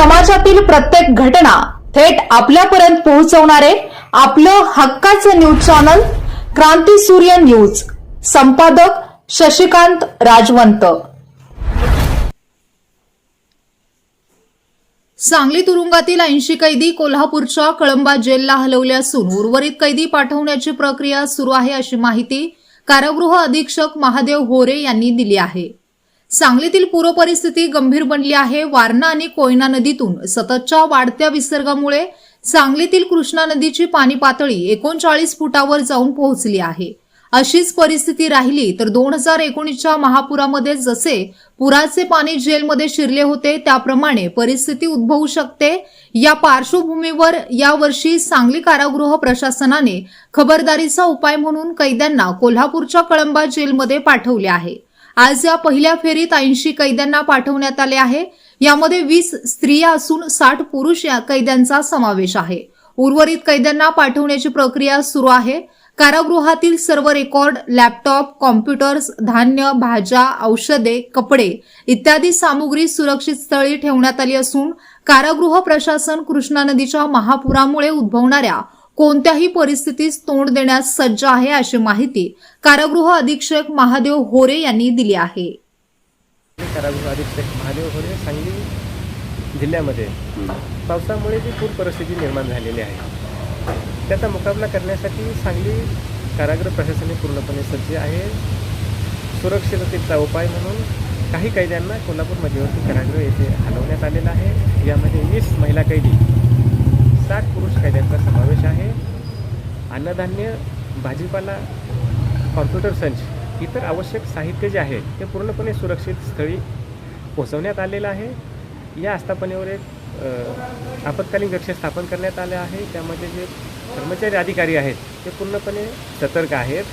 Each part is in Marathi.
समाजातील प्रत्येक घटना थेट आपल्यापर्यंत पोहोचवणारे आपलं हक्काचं न्यूज चॅनल क्रांती सूर्य न्यूज. संपादक शशिकांत राजवंत. सांगली तुरुंगातील ऐंशी कैदी कोल्हापूरच्या कळंबा जेलला हलवले असून उर्वरित कैदी पाठवण्याची प्रक्रिया सुरू आहे अशी माहिती कारागृह अधीक्षक महादेव होरे यांनी दिली आहे. सांगलीतील पूर परिस्थिती गंभीर बनली आहे. वारणा आणि कोयना नदीतून सततच्या वाढत्या विसर्गामुळे सांगलीतील कृष्णा नदीची पाणी पातळी एकोणचाळीस फुटावर जाऊन पोहोचली आहे. अशीच परिस्थिती राहिली तर दोन हजार एकोणीसच्या महापुरामध्ये जसे पुराचे पाणी जेलमध्ये शिरले होते त्याप्रमाणे परिस्थिती उद्भवू शकते. या पार्श्वभूमीवर यावर्षी सांगली कारागृह प्रशासनाने खबरदारीचा उपाय म्हणून कैद्यांना कोल्हापूरच्या कळंबा जेलमध्ये पाठवले आहे. आज या पहिल्या फेरीत ऐंशी कैद्यांना पाठवण्यात आले आहे. यामध्ये वीस स्त्रिया असून साठ पुरुष या कैद्यांचा समावेश आहे. उर्वरित कैद्यांना पाठवण्याची प्रक्रिया सुरू आहे. कारागृहातील सर्व रेकॉर्ड लॅपटॉप कॉम्प्युटर्स धान्य भाज्या औषधे कपडे इत्यादी सामुग्री सुरक्षित स्थळी ठेवण्यात आली असून कारागृह प्रशासन कृष्णा नदीच्या महापुरामुळे उद्भवणाऱ्या कोणत्याही परिस्थितीस तोंड देण्यास सज्ज आहे अशी माहिती कारागृह अधीक्षक महादेव होरे यांनी दिली आहे. कारागृह अधीक्षक महादेव होरे सांगली जिल्ह्यामध्ये पावसामुळे जी पूर परिस्थिती निर्माण झालेली आहे त्याचा मुकाबला करण्यासाठी सांगली कारागृह प्रशासनाने पूर्णपणे सज्ज आहे. सुरक्षिततेचा उपाय म्हणून काही कैद्यांना कोल्हापूर मध्यवर्ती कारागृह येथे हलवण्यात आलेला आहे. यामध्ये वीस महिला कैदी साठ पुरुष कैद्यांचा समावेश आहे. अन्नधान्य भाजीपाला कॉम्प्युटर संच इतर आवश्यक साहित्य जे आहे ते पूर्णपणे सुरक्षित स्थळी पोहोचवण्यात आलेलं आहे. या आस्थापनेवर एक आपत्कालीन कक्ष स्थापन करण्यात आले आहे. त्यामध्ये जे कर्मचारी अधिकारी आहेत ते पूर्णपणे सतर्क आहेत.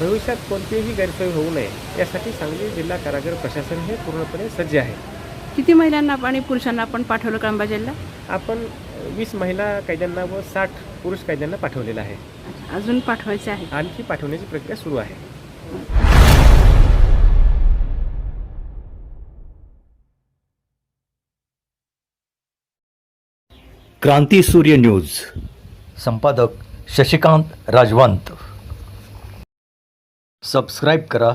भविष्यात कोणतीही गैरसोय होऊ नये यासाठी सांगली जिल्हा कारागृह प्रशासन हे पूर्णपणे सज्ज आहे. किती महिलांना आणि पुरुषांना आपण पाठवलं कळंबा जेलला आपण वीस महिला कैद्यांना व साठ पुरुष कैद्यांना पाठवलेलं आहे. अजून पाठवायचे आहे आणखी पाठवण्याची प्रक्रिया सुरू आहे. क्रांती सूर्य न्यूज. संपादक शशिकांत राजवंत. सबस्क्राईब करा.